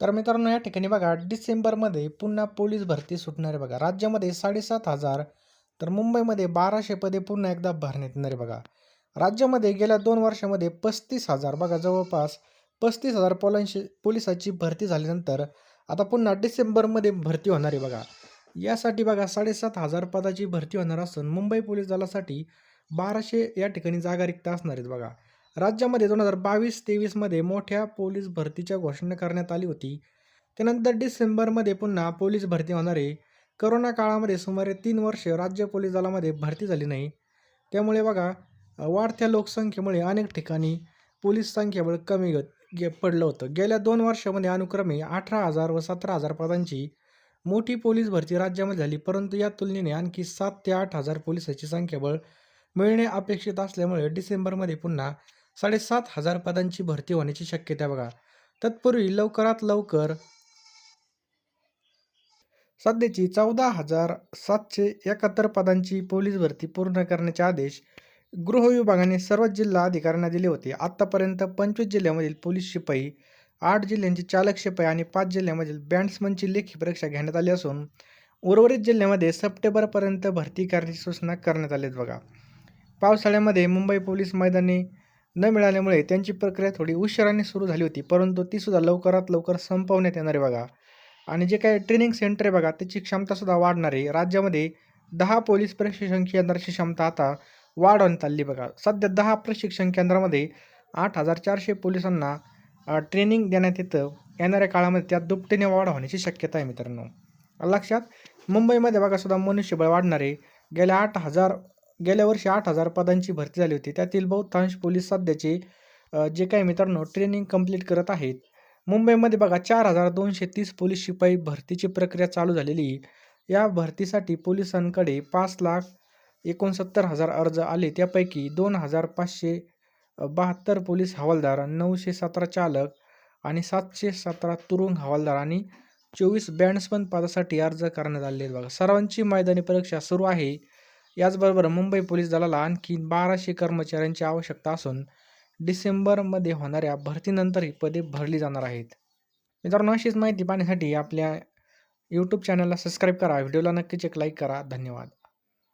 तर मित्रांनो या ठिकाणी बघा डिसेंबरमध्ये पुन्हा पोलीस भरती सुटणार आहे बघा. राज्यामध्ये साडेसात हजार तर मुंबईमध्ये बाराशे पदे पुन्हा एकदा भरण्यात येणार आहे बघा. राज्यामध्ये गेल्या दोन वर्षामध्ये पस्तीस हजार बघा जवळपास पस्तीस हजार पोलांशी पोलिसाची भरती झाल्यानंतर आता पुन्हा डिसेंबरमध्ये भरती होणार आहे बघा. यासाठी बघा साडेसात हजार पदाची भरती होणार असून मुंबई पोलीस दलासाठी बाराशे या ठिकाणी जागा रिक्त असणार आहेत बघा. राज्यामध्ये दोन हजार बावीस तेवीसमध्ये मोठ्या पोलीस भरतीच्या घोषणा करण्यात आली होती. त्यानंतर डिसेंबरमध्ये पुन्हा पोलीस भरती होणार आहे. करोना काळामध्ये सुमारे तीन वर्ष राज्य पोलीस दलामध्ये भरती झाली नाही. त्यामुळे बघा वाढत्या लोकसंख्येमुळे अनेक ठिकाणी पोलीस संख्याबळ कमी गे पडलं होतं. गेल्या दोन वर्षामध्ये अनुक्रमे अठरा हजार व सतरा हजार पदांची मोठी पोलीस भरती राज्यामध्ये झाली परंतु या तुलनेने आणखी सात ते आठ हजार पोलिसाची संख्याबळ मिळणे अपेक्षित असल्यामुळे डिसेंबरमध्ये पुन्हा साडेसात हजार पदांची भरती होण्याची शक्यता बघा. तत्पूर्वी लवकरात लवकर सध्याची चौदा हजार सातशे एकाहत्तर पदांची पोलीस भरती पूर्ण करण्याचे आदेश गृह विभागाने सर्व जिल्हा अधिकाऱ्यांना दिले होते. आत्तापर्यंत पंचवीस जिल्ह्यामधील पोलीस शिपाई आठ जिल्ह्यांचे चालक शिपाई आणि पाच जिल्ह्यामधील बँड्समनची लेखी परीक्षा घेण्यात आली असून उर्वरित जिल्ह्यामध्ये सप्टेंबरपर्यंत भरती करण्याची सूचना करण्यात आली आहेत बघा. पावसाळ्यामध्ये मुंबई पोलीस मैदानी न मिळाल्यामुळे त्यांची प्रक्रिया थोडी उशिराने सुरू झाली होती परंतु तीसुद्धा लवकरात लवकर संपवण्यात येणार आहे बघा. आणि जे काही ट्रेनिंग सेंटर आहे बघा त्याची क्षमतासुद्धा वाढणार. आहे राज्यामध्ये दहा पोलीस प्रशिक्षण केंद्राची क्षमता आता वाढवण्यात आली बघा. सध्या दहा प्रशिक्षण केंद्रामध्ये आठ हजार चारशे पोलिसांना ट्रेनिंग देण्यात येतं. येणाऱ्या काळामध्ये त्यात दुपटीने वाढ होण्याची शक्यता आहे मित्रांनो. लक्षात मुंबईमध्ये बघा सुद्धा मनुष्यबळ वाढणार. आहे गेल्या आठ हजार गेल्या वर्षी आठ हजार पदांची भरती झाली होती. त्यातील बहुतांश पोलीस सध्याचे जे काही मित्रांनो ट्रेनिंग कंप्लीट करत आहेत. मुंबईमध्ये बघा चार हजार दोनशे तीस पोलीस शिपाई भरतीची प्रक्रिया चालू झालेली आहे. या भरतीसाठी पोलिसांकडे पाच लाख एकोणसत्तर हजार अर्ज आले. त्यापैकी दोन हजार पाचशे बहात्तर पोलीस हवालदार नऊशे सतरा चालक आणि सातशे सतरा तुरुंग हवालदार आणि चोवीस बँड्समन पदासाठी अर्ज करण्यात आले बघा. सर्वांची मैदानी परीक्षा सुरू आहे. याचबरोबर मुंबई पोलीस दलाला आणखी बाराशे कर्मचाऱ्यांची आवश्यकता असून डिसेंबरमध्ये होणाऱ्या भरतीनंतर ही पदे भरली जाणार आहेत. मित्रांनो अशीच माहिती पाहण्यासाठी आपल्या यूट्यूब चॅनलला सबस्क्राईब करा. व्हिडिओला नक्कीच एक लाईक करा. धन्यवाद.